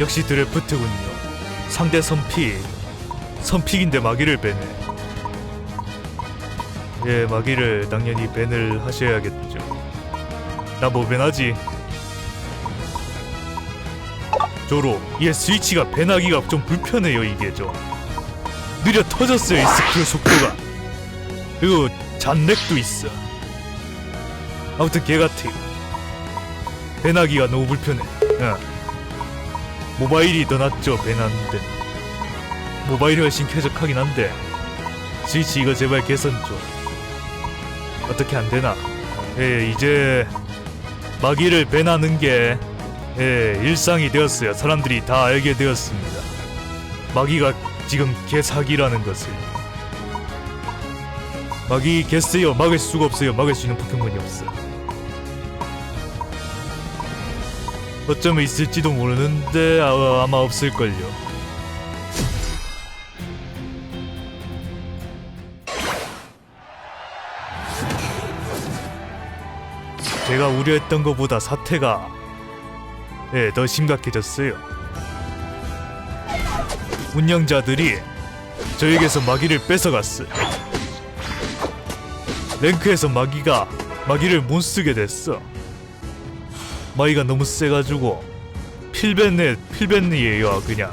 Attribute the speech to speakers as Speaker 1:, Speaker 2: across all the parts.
Speaker 1: 역시 드래프트군요. 상대 선픽. 선픽인데 마기를 빼네. 예, 마기를 당연히 밴을 하셔야겠죠. 나 뭐 밴하지? 조로, 얘 스위치가 밴하기가 좀 불편해요, 이게 좀. 느려 터졌어요, 이 스크롤 속도가. 그리고 잔렉도 있어. 아무튼 개같아요. 밴하기가 너무 불편해. 야. 모바일이 더 낫죠, 밴하는데. 모바일이 훨씬 쾌적하긴 한데. 스위치 이거 제발 개선 좀. 어떻게 안 되나? 예, 이제 마기를 밴하는 게 예, 일상이 되었어요. 사람들이 다 알게 되었습니다. 마기가 지금 개사기라는 것을. 마기 개쓰요. 막을 수가 없어요. 막을 수 있는 포켓몬이 없어. 어쩌면 있을지도 모르는데 아, 아마 없을걸요. 제가 우려했던 것보다 사태가 예, 더 심각해졌어요. 운영자들이 저에게서 마기를 뺏어갔어요. 랭크에서 마기가 마기를 못 쓰게 됐어. 마기가 너무 세가지고 필벤네 필벤이에요 그냥.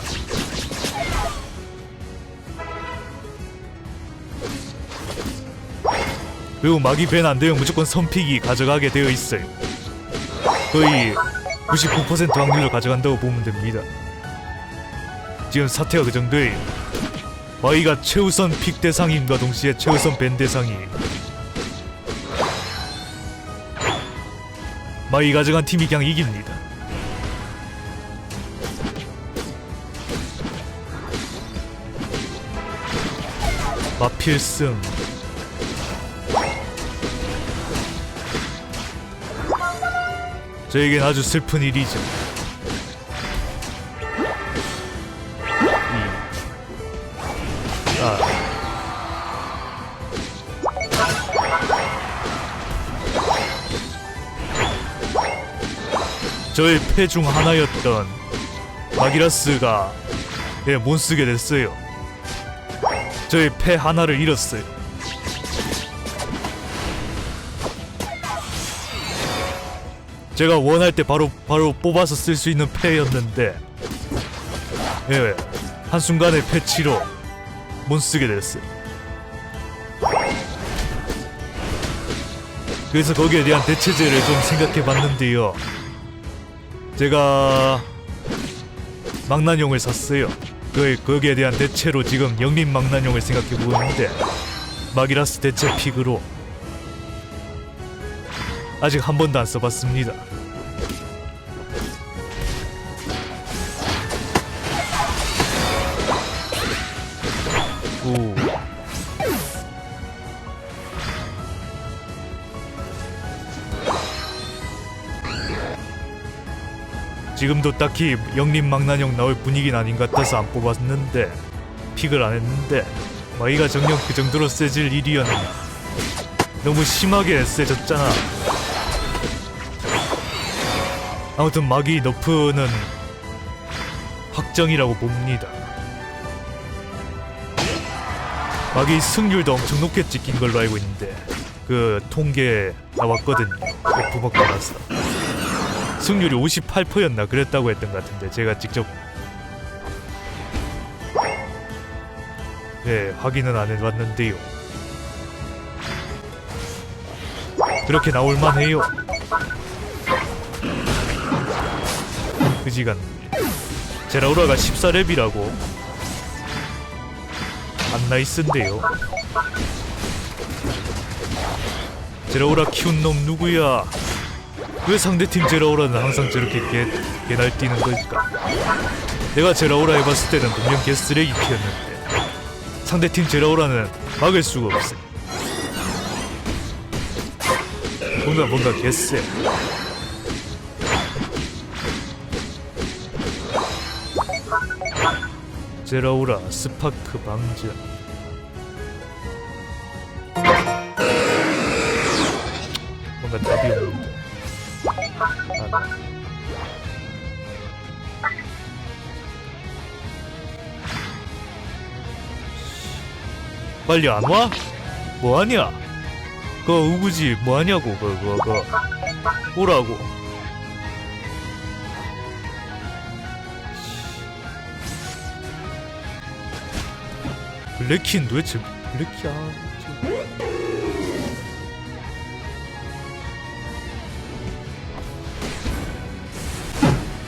Speaker 1: 그리고 마기 밴안 되면 무조건 선픽이 가져가게 되어 있어요. 거의 99% 확률로 가져간다고 보면 됩니다. 지금 사태가 그 정도예요. 마이가 최우선 픽 대상임과 동시에 최우선 밴 대상이 마이 가져간 팀이 그냥 이깁니다. 마필승 저에겐 아주 슬픈 일이죠. 저의 패 중 하나였던 마기라스가 예, 못 쓰게 됐어요. 저의 패 하나를 잃었어요. 제가 원할 때 바로 바로 뽑아서 쓸 수 있는 패였는데 예 한순간에 패치로 못 쓰게 됐어요 그래서 거기에 대한 대체제를 좀 생각해 봤는데요 제가 망나뇽을 샀어요 그 거기에 대한 대체로 지금 영림 망나뇽을 생각해 보고 있는데 마기라스 대체 픽으로 아직 한 번도 안 써봤습니다. 지금도 딱히 영림 망나뇽 나올 분위기는 아닌 것 같아서 안 뽑았는데 픽을 안 했는데 마이가 정녕 그 정도로 세질 일이었나 너무 심하게 세졌잖아 아무튼 마기 너프는 확정이라고 봅니다. 마기 승률도 엄청 높게 찍힌 걸로 알고 있는데 그 통계 나왔거든요. 먹고 나서 승률이 58%였나 그랬다고 했던 것 같은데 제가 직접 네 확인은 안 해봤는데요. 그렇게 나올 만해요. 그지간 제라우라가 14렙이라고 안 나이스인데요 제라우라 키운 놈 누구야 왜 상대팀 제라우라는 항상 저렇게 개, 개날 뛰는 걸까? 내가 제라우라 해봤을 때는 분명 개 쓰레기 키였는데. 상대팀 제라우라는 막을 수가 없어. 뭔가 뭔가 개쎄. 제라우라 스파크 방전 빨리 안 와? 뭐하냐? 그 우구지 뭐하냐고 그거 그거 오라고 블랙킨 도대체 블랙키야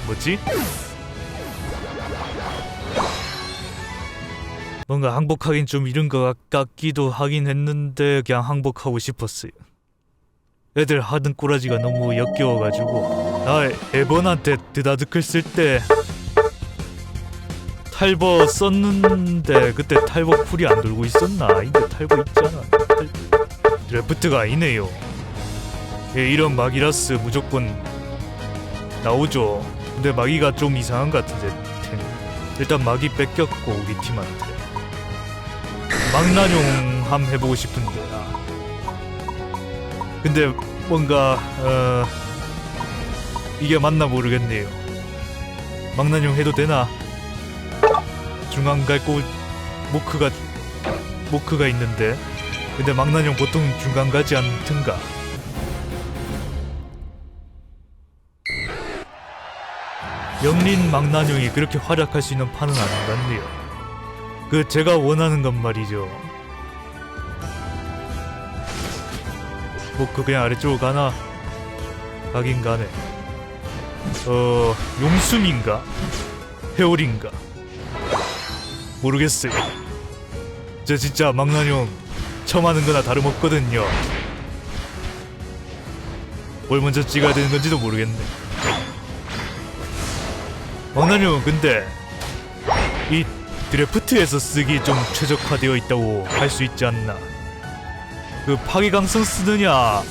Speaker 1: 뭐지? 뭔가 항복하긴 좀 이른 것 같기도 하긴 했는데 그냥 항복하고 싶었어요. 애들 하던 꼬라지가 너무 역겨워가지고 나 에번한테 드다드클 쓸때 탈버 썼는데 그때 탈버 쿨이 안 돌고 있었나? 아닌데 탈버 있잖아. 탈... 드래프트가 아니네요. 예, 이런 마기라스 무조건 나오죠. 근데 마기가 좀 이상한 것 같은데 템. 일단 마기 뺏겼고 우리 팀한테 망나뇽 함 해보고 싶은데 아. 근데 뭔가 어 이게 맞나 모르겠네요. 망나뇽 해도 되나? 중앙 갈곳 모크가 모크가 있는데 근데 망나뇽 보통 중간 가지 않든가. 영린 망나뇽이 그렇게 활약할 수 있는 판은 아닌 것 같네요. 그 제가 원하는 건 말이죠. 뭐그 그냥 아래쪽으로 가나 가긴 가네. 어 용숨인가 회오리인가 모르겠어요. 저 진짜 망나뇽 처음 하는 거나 다름없거든요. 뭘 먼저 찍어야 되는 건지도 모르겠네. 망나뇽은 근데 이 드래프트에서 쓰기 좀 최적화되어 있다고 할 수 있지 않나. 그 파괴강성 쓰느냐,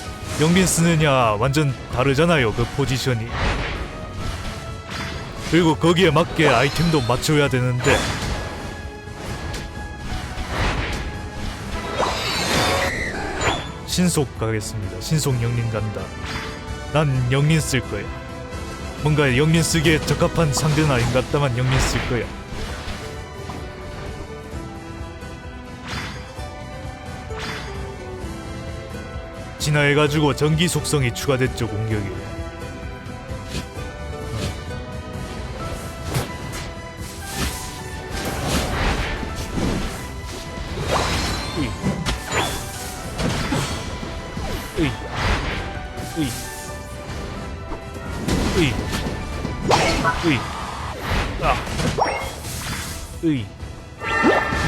Speaker 1: 영린 쓰느냐 완전 다르잖아요. 그 포지션이. 그리고 거기에 맞게 아이템도 맞춰야 되는데 신속 가겠습니다. 신속 영린 간다. 난 영린 쓸 거야. 뭔가 영린 쓰기에 적합한 상대는 아닌 것 같다만 영린 쓸 거야. 진화해가지고 전기 속성이 추가됐죠 공격이.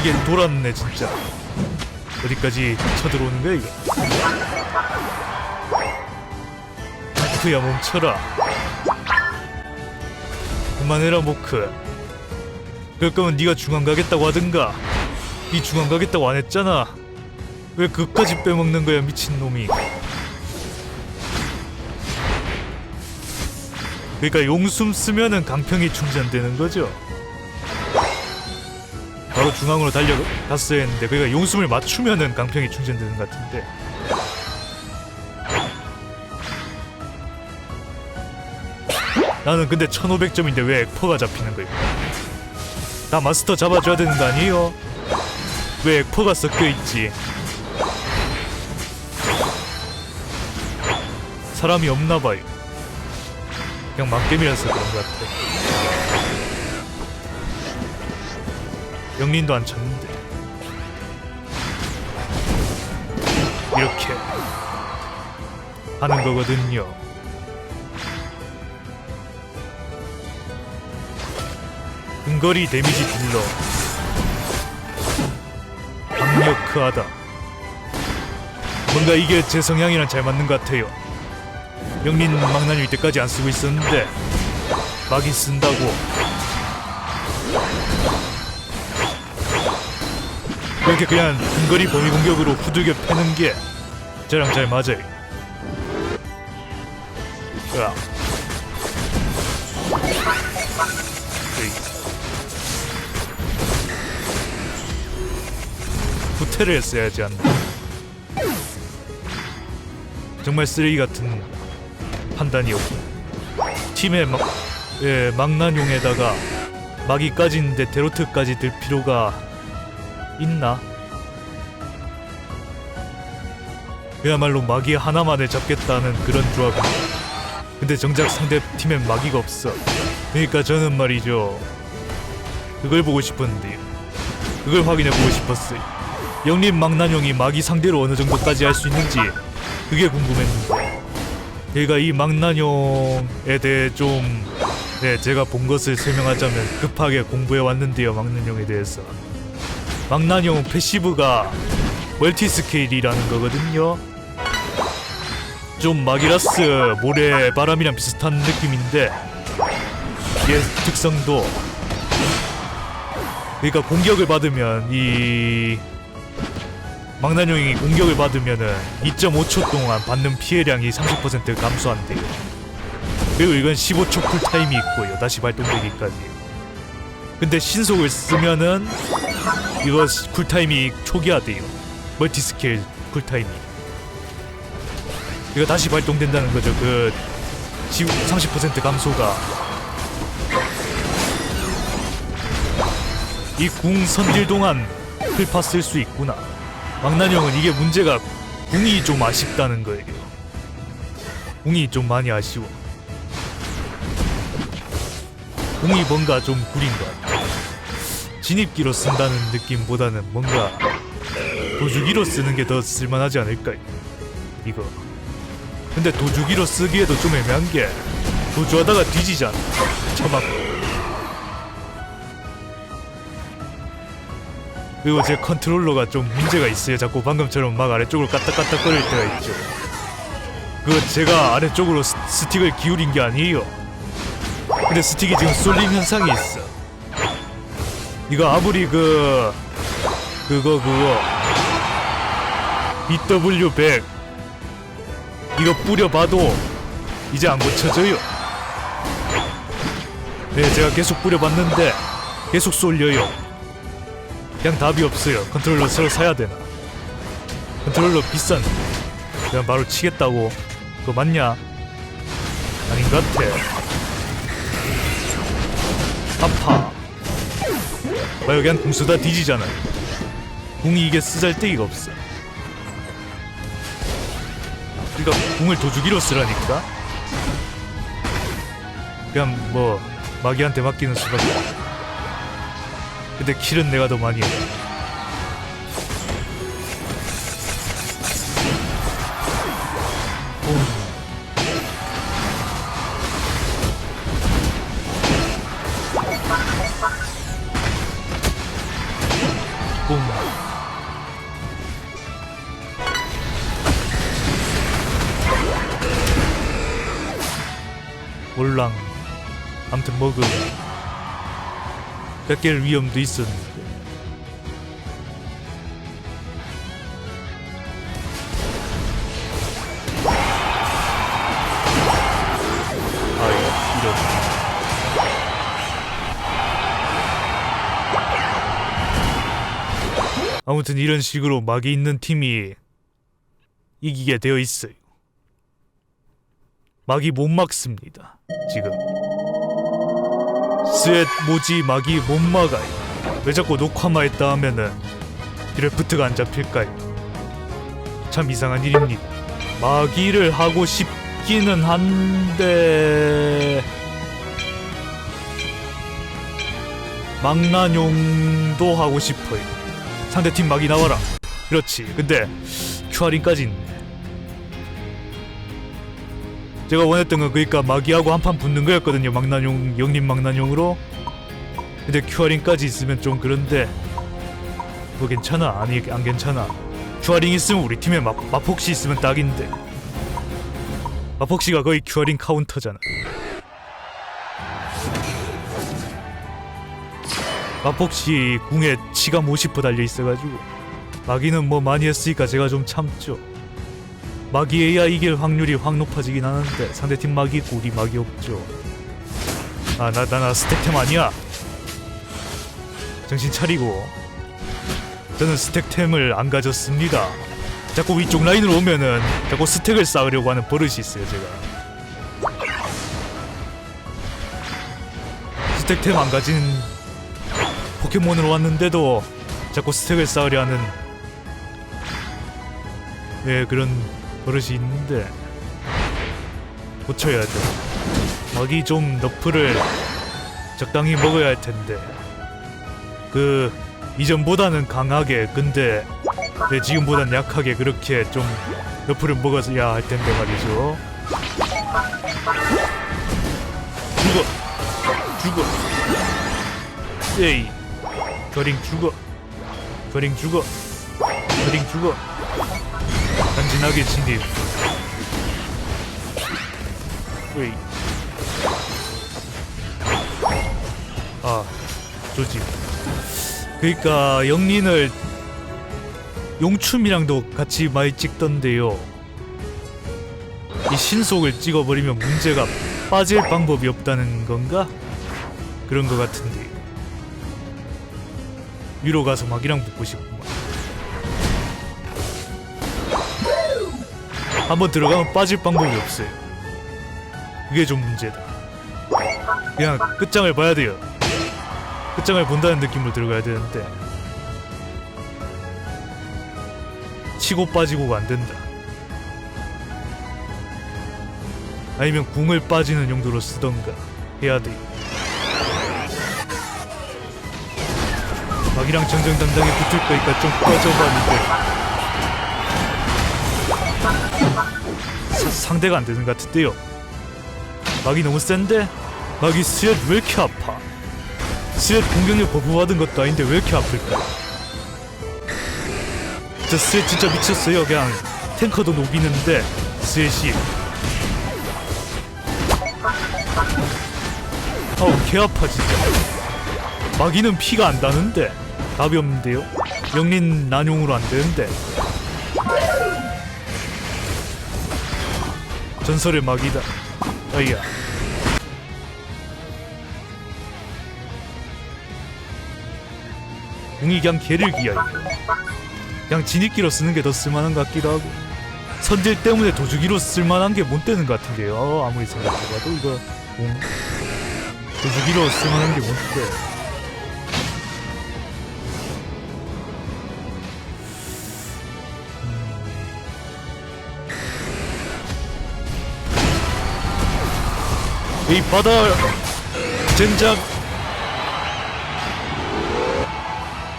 Speaker 1: 이게 돌았네 진짜. 어디까지 쳐들어오는 거야 이거? 모크야 멈춰라. 그만해라 모크. 그럴 거면 네가 중앙 가겠다고 하든가. 네 중앙 가겠다고 안 했잖아. 왜 그까지 빼먹는 거야 미친 놈이. 그러니까 용숨 쓰면은 강평이 충전되는 거죠. 바로 중앙으로 달려갔어야 했는데 그러니까 용숨을 맞추면은 강평이 충전되는 것 같은데 나는 근데 1500점인데 왜 액퍼가 잡히는 거야? 나 마스터 잡아줘야 되는 거 아니에요? 왜 액퍼가 섞여있지? 사람이 없나봐요. 그냥 막겜이라서 그런 것 같아. 영린도 안 쳤는데. 이렇게 하는 거거든요. 근거리 데미지 딜러 강력하다. 뭔가 이게 제 성향이랑 잘 맞는 것 같아요. 영린 망나뇽 이때까지 안 쓰고 있었는데 막이 쓴다고 이렇게 그냥 근거리 범위 공격으로 후들겨 패는 게 저랑 잘 맞아요. 으악. 후퇴를 써야지 않나. 정말 쓰레기 같은 판단이었고 팀의 막, 예, 망나뇽에다가 마기까지 있는데 데로트까지 들 필요가 있나? 그야말로 마기 하나만을 잡겠다는 그런 조합입니다. 근데 정작 상대 팀엔 마기가 없어. 그러니까 저는 말이죠. 그걸 보고 싶었는데요. 그걸 확인해 보고 싶었어요. 영림 망나뇽이 마기 상대로 어느 정도까지 할 수 있는지 그게 궁금했는데 제가 이 망나뇽에 대해 좀 네, 제가 본 것을 설명하자면 급하게 공부해 왔는데요, 망나뇽에 대해서. 망나뇽 패시브가 멀티 스케일이라는 거거든요. 좀 마기라스 모래 바람이랑 비슷한 느낌인데 얘 특성도 그러니까 공격을 받으면 이 망나뇽이 공격을 받으면은 2.5초 동안 받는 피해량이 30% 감소한대요. 그리고 이건 15초 쿨타임이 있고요. 다시 발동되기까지. 근데 신속을 쓰면은 이거 시- 쿨타임이 초기화돼요. 멀티 스케일 쿨타임이. 이거 다시 발동된다는 거죠. 그 30% 감소가 이 궁 선딜 동안 풀파 쓸 수 있구나. 망나뇽은 이게 문제가 궁이 좀 아쉽다는 거예요. 궁이 좀 많이 아쉬워. 궁이 뭔가 좀 구린 것 같아. 진입기로 쓴다는 느낌보다는 뭔가 도주기로 쓰는 게 더 쓸만하지 않을까요? 이거. 근데 도주기로 쓰기에도 좀 애매한 게 도주하다가 뒤지잖아. 처맞고. 그리고 제 컨트롤러가 좀 문제가 있어요. 자꾸 방금처럼 막 아래쪽으로 까딱까딱 거릴 때가 있죠. 그 제가 아래쪽으로 스, 스틱을 기울인 게 아니에요. 근데 스틱이 지금 쏠림 현상이 있어. 이거 아무리 그 그거 그거 BW100 이거 뿌려봐도 이제 안 고쳐져요. 네, 제가 계속 뿌려봤는데 계속 쏠려요. 그냥 답이 없어요. 컨트롤러 새로 사야 되나? 컨트롤러 비싼. 그냥 바로 치겠다고. 그거 맞냐? 아닌 것 같아. 아파. 봐요, 그냥 궁 쓰다 뒤지잖아요. 궁이 이게 쓰잘데기가 없어. 그러니까 궁을 도주기로 쓰라니까. 그냥 뭐 마기한테 맡기는 수밖에. 근데 킬은 내가 더 많이 해. 뿜. 몰랑. 아무튼 먹음. 뺏길 위험도 있었는데. 아이. 아무튼 이런 식으로 막이 있는 팀이 이기게 되어 있어요. 막이 못 막습니다. 지금. 스웻 모지 막이 못 막아요. 왜 자꾸 녹화만 했다 하면은 드래프트가 안 잡힐까요? 참 이상한 일입니다. 마기를 하고 싶기는 한데 망나뇽도 하고 싶어요. 상대팀 막이 나와라. 그렇지. 근데 큐아린까지 있네. 제가 원했던 건 그니까 마기하고 한판 붙는 거였거든요. 망나뇽, 영림 망나뇽으로. 근데 큐아린까지 있으면 좀 그런데 뭐 괜찮아? 아니 안 괜찮아. 큐아린 있으면 우리 팀에 마, 마폭시 있으면 딱인데. 마폭시가 거의 큐아린 카운터잖아. 마폭시 궁에 치가 50% 달려 있어가지고 마기는 뭐 많이 했으니까 제가 좀 참죠. 마기에야 이길 확률이 확 높아지긴 하는데 상대팀 마기 있고 우리 마기 없죠. 아나 나 나 스택템 아니야. 정신 차리고 저는 스택템을 안 가졌습니다. 자꾸 위쪽 라인으로 오면은 자꾸 스택을 쌓으려고 하는 버릇이 있어요 제가. 스택템 안 가진 포켓몬으로 왔는데도 자꾸 스택을 쌓으려 하는 예 그런 버릇이 있는데 고쳐야죠. 막이 좀 너프를 적당히 먹어야 할 텐데. 그 이전보다는 강하게 근데 네, 지금보단 약하게 그렇게 좀 너프를 먹어야 할 텐데 말이죠. 죽어! 죽어! 에이 겨링 죽어! 겨링 죽어! 겨링 죽어 간지나게 진입 에이 아 조지. 그니까 영린을 용춤이랑도 같이 많이 찍던데요. 이 신속을 찍어버리면 문제가 빠질 방법이 없다는 건가? 그런 거 같은데. 위로 가서 막이랑 붙고 싶구 한번 들어가면 빠질 방법이 없어요. 그게 좀 문제다. 그냥 끝장을 봐야 돼요. 끝장을 본다는 느낌으로 들어가야 되는데. 치고 빠지고가 안 된다. 아니면 궁을 빠지는 용도로 쓰던가 해야 돼 막이랑 정정당당히 붙을 거니까 좀 꺼져봐 사- 상대가 안 되는 것 같은데요. 막이 너무 센데? 막이 스얏 왜 이렇게 아파? 스얏 공격력 버프 받은 것도 아닌데 왜 이렇게 아플까? 저 스얏 진짜 미쳤어요 그냥. 탱커도 녹이는데 스얏이. 어우 개 아파 진짜. 마기는 피가 안 나는데. 답이 없는데요. 영린 난용으로 안 되는데 전설의 마기다. 어이야. 궁이 그냥 개를 기야 그냥 진입기로 쓰는 게 더 쓸만한 것 같기도 하고. 선질 때문에 도주기로 쓸만한 게 못 되는 것 같은데요. 어, 아무리 생각해봐도 이거 궁 도주기로 쓸만한 게 뭔데 이 바다 젠장.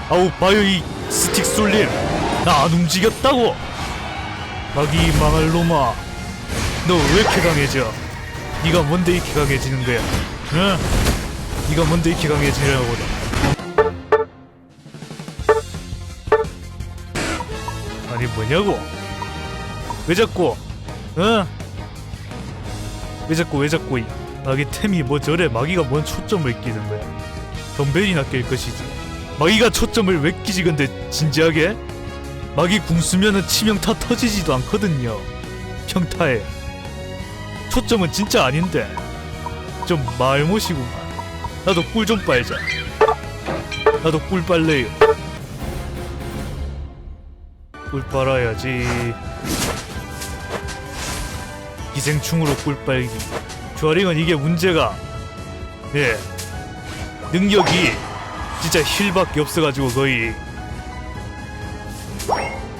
Speaker 1: 아우 봐요 이 스틱 쏠림. 나 안 움직였다고. 마기 망할 놈아. 너 왜 이렇게 강해져? 네가 뭔데 이렇게 강해지는 거야? 응? 네가 뭔데 이렇게 강해지려고. 보다 아니 뭐냐고? 왜 자꾸? 응? 왜 자꾸 왜 자꾸 이 마기 템이 뭐 저래 마기가 뭔 초점을 끼는 거야? 덤벨이나 낄 것이지. 마기가 초점을 왜 끼지 근데 진지하게? 마기 궁 쓰면은 치명타 터지지도 않거든요. 평타에. 초점은 진짜 아닌데. 좀 말못이구만. 나도 꿀 좀 빨자. 나도 꿀 빨래요. 꿀 빨아야지. 기생충으로 꿀 빨기 주아링은 이게 문제가 예 능력이 진짜 힐밖에 없어가지고 거의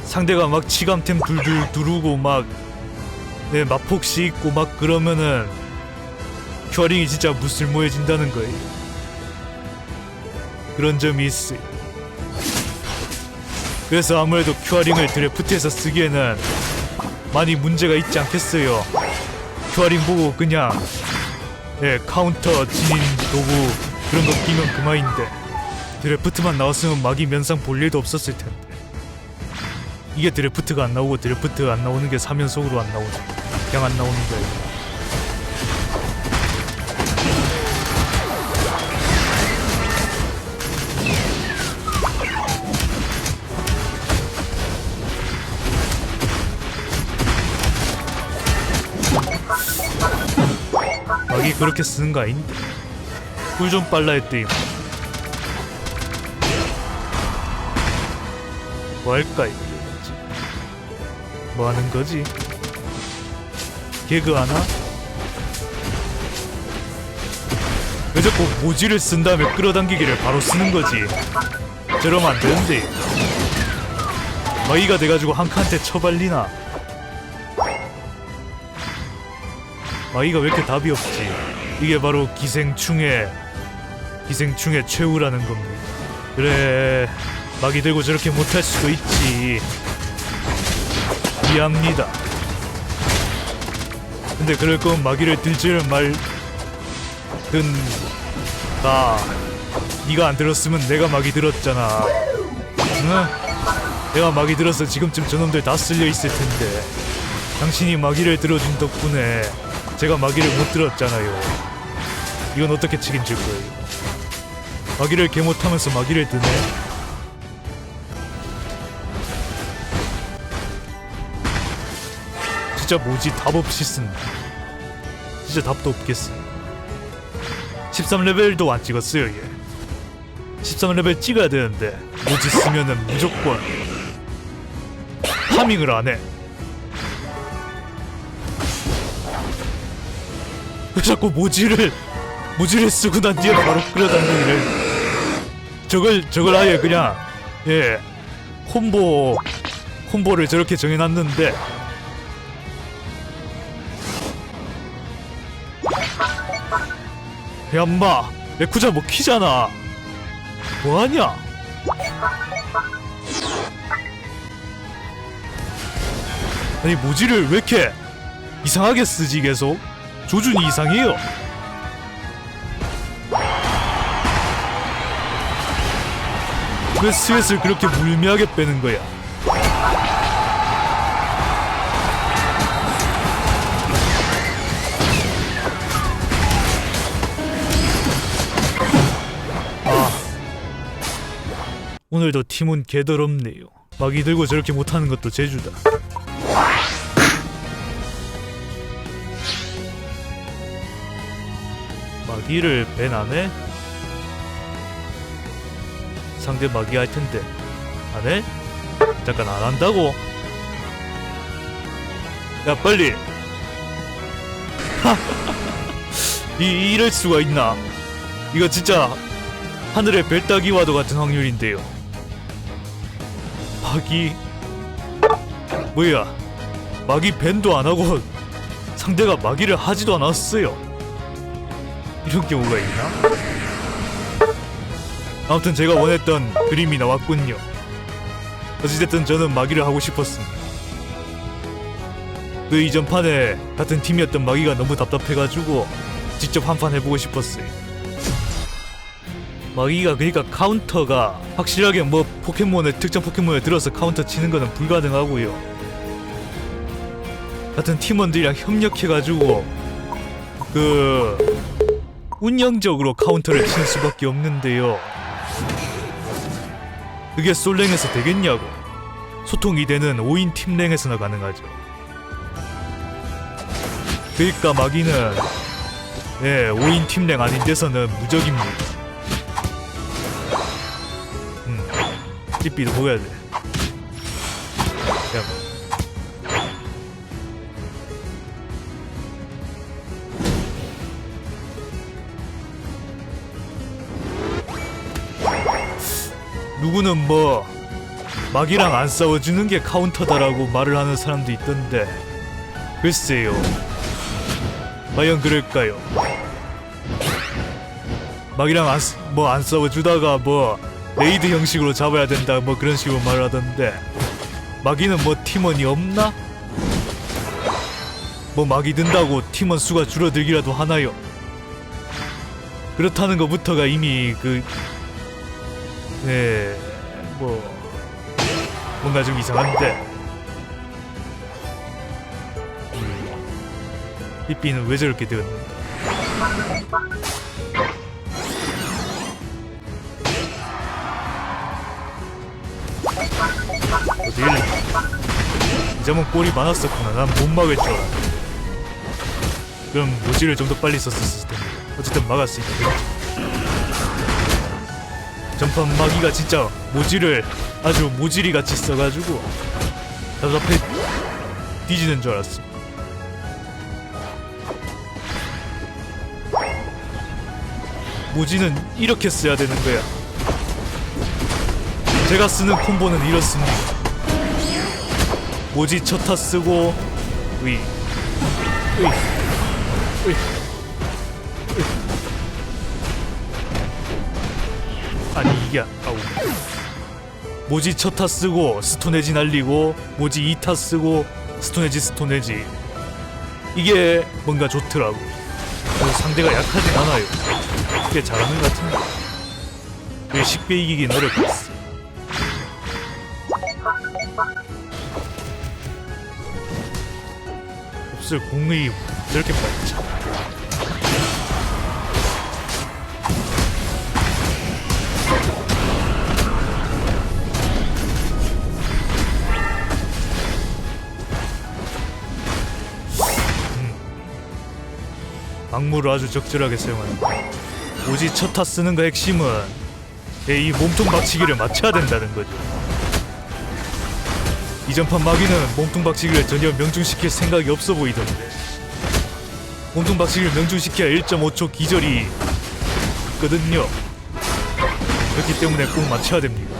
Speaker 1: 상대가 막 치감템 둘둘 두르고 막 네, 마폭시 있고 막 그러면은 큐어링이 진짜 무쓸모해진다는 거예요. 그런 점이 있어요. 그래서 아무래도 큐어링을 드래프트에서 쓰기에는 많이 문제가 있지 않겠어요. 큐어링 보고 그냥. 예, 카운터 진인 도구 그런 거 끼면 그만인데. 드래프트만 나왔으면 막이 면상 볼 일도 없었을 텐데. 이게 드래프트가 안 나오고 드래프트 안 나오는 게 3연속으로 안 나오죠 그냥 안 나오는 거예요 그렇게 쓰는 거 아닌데 꿀좀 빨라 했더니 뭐 할까 이거 뭐지? 뭐 하는 거지? 개그 하나? 왜 자꾸 모지를 쓴 다음에 끌어당기기를 바로 쓰는 거지? 저러면 안 되는데 마기가 돼가지고 한 칸한테 처발리나 마기가 왜 이렇게 답이 없지? 이게 바로 기생충의 기생충의 최후라는 겁니다. 그래 마기 들고 저렇게 못할 수도 있지. 이해합니다. 근데 그럴 거면 마기를 들지를 말든 나 네가 안 들었으면 내가 마기 들었잖아. 응? 내가 마기 들어서 지금쯤 저놈들 다 쓸려 있을 텐데. 당신이 마기를 들어준 덕분에 제가 마기를 못 들었잖아요. 이건 어떻게 책임질 거예요? 마기를 개 못하면서 마기를 드네? 진짜 뭐지? 답 없이 쓴다. 진짜 답도 없겠어 13레벨도 안 찍었어요 얘. 13레벨 찍어야 되는데 뭐지 쓰면은 무조건 파밍을 안 해 왜 자꾸 모지를 모지를 쓰고 난 뒤에 바로 끌어당기기를. 저걸 저걸 아예 그냥 예 콤보 콤보를 저렇게 정해놨는데. 야 엄마 레쿠자 뭐 키잖아. 뭐하냐? 아니 모지를 왜 이렇게 이상하게 쓰지 계속 조준이 이상해요 왜 스웨트를 그렇게 물미하게 빼는 거야 오늘도 팀은 개더럽네요. 마기 들고 저렇게 못하는 것도 제주다. 마기를 벤 안해? 상대 마기 할 텐데 안 해? 잠깐 안 한다고? 야 빨리! 이 이럴 수가 있나? 이거 진짜 하늘의 별 따기와도 같은 확률인데요. 마기 뭐야? 마기 밴도 안 하고 상대가 마기를 하지도 않았어요. 이런 경우가 있나? 아무튼 제가 원했던 그림이 나왔군요. 어찌됐든 저는 마기를 하고 싶었습니다. 그 이전 판에 같은 팀이었던 마기가 너무 답답해가지고 직접 한 판 해보고 싶었어요. 마기가 그러니까 카운터가 확실하게 뭐 포켓몬을 특정 포켓몬을 들어서 카운터 치는 거는 불가능하고요. 같은 팀원들이랑 협력해가지고 그 운영적으로 카운터를 치는 수밖에 없는데요. 그게 솔랭에서 되겠냐고. 소통이 되는 5인 팀랭에서나 가능하죠. 그러니까 마기는 예 5인 팀랭 아닌 데서는 무적입니다. 음, 삐삐도 보여야 돼. 야, 누구는 뭐 막이랑 안 싸워주는 게 카운터다라고 말을 하는 사람도 있던데 글쎄요 과연 그럴까요? 막이랑 뭐안 싸워주다가 뭐 레이드 형식으로 잡아야 된다 뭐 그런 식으로 말을 하던데 마기는 뭐 팀원이 없나? 뭐 마기 든다고 팀원 수가 줄어들기라도 하나요? 그렇다는 것부터가 이미 그 네, 뭐 뭔가 좀 이상한데. 음, 삐삐는 왜 저렇게 되었는가? 어딜? 이 점은 골이 많았었구나. 난 못 막을 줄 알았네. 그럼 모지를 좀 더 빨리 썼었을 텐데. 어쨌든 있다. 전판 마기가 진짜 모지를 아주 모지리 같이 써가지고 답답해 뒤지는 줄 알았어. 모지는 이렇게 써야 되는 거야. 제가 쓰는 콤보는 이렇습니다. 모지 첫타 쓰고 의 의, 의, 이게 아우 모지 첫타 쓰고 스톤에지 날리고 모지 2타 쓰고 스톤에지 스톤에지. 이게 뭔가 좋더라고. 상대가 약하진 않아요. 꽤 잘하는 것 같은데. 왜 식배 이기긴 어렵겠어? 없을 공의 저렇게 빨리 차 악물을 아주 적절하게 사용한다. 오지 첫타 쓰는 거 핵심은 이 몸통 박치기를 맞춰야 된다는 거죠. 이전판 마귀는 몸통 박치기를 전혀 명중시킬 생각이 없어 보이던데 몸통 박치기를 명중시켜야 1.5초 기절이 있거든요. 그렇기 때문에 꼭 맞춰야 됩니다.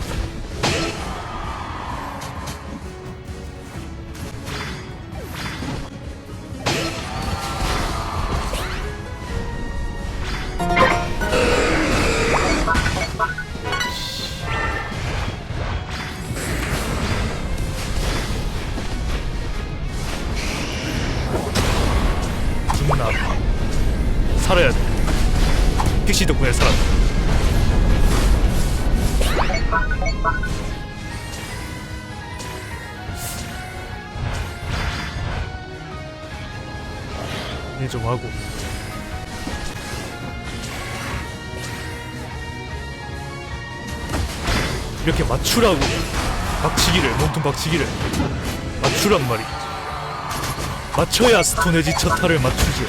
Speaker 1: 맞추라고. 박치기를 몸통 박치기를. 맞추란 말이. 맞춰야 스톤에지 첫 타를 맞추지.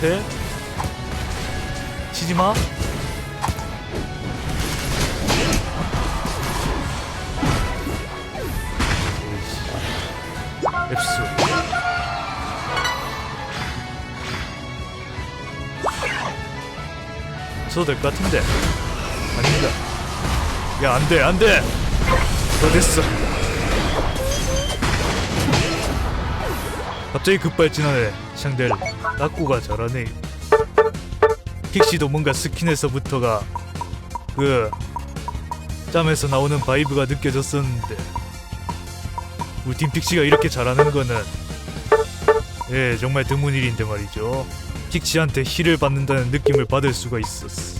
Speaker 1: 돼? 치지마. 앱스 써도 될 것 같은데. 아닙니다. 야 안돼 안돼! 너 됐어. 갑자기 급발진하네 샹델 낙구가 잘하네. 픽시도 뭔가 스킨에서부터가 그 짬에서 나오는 바이브가 느껴졌었는데. 우리 팀 픽시가 이렇게 잘하는 거는 예 정말 드문 일인데 말이죠 픽시한테 힐을 받는다는 느낌을 받을 수가 있었어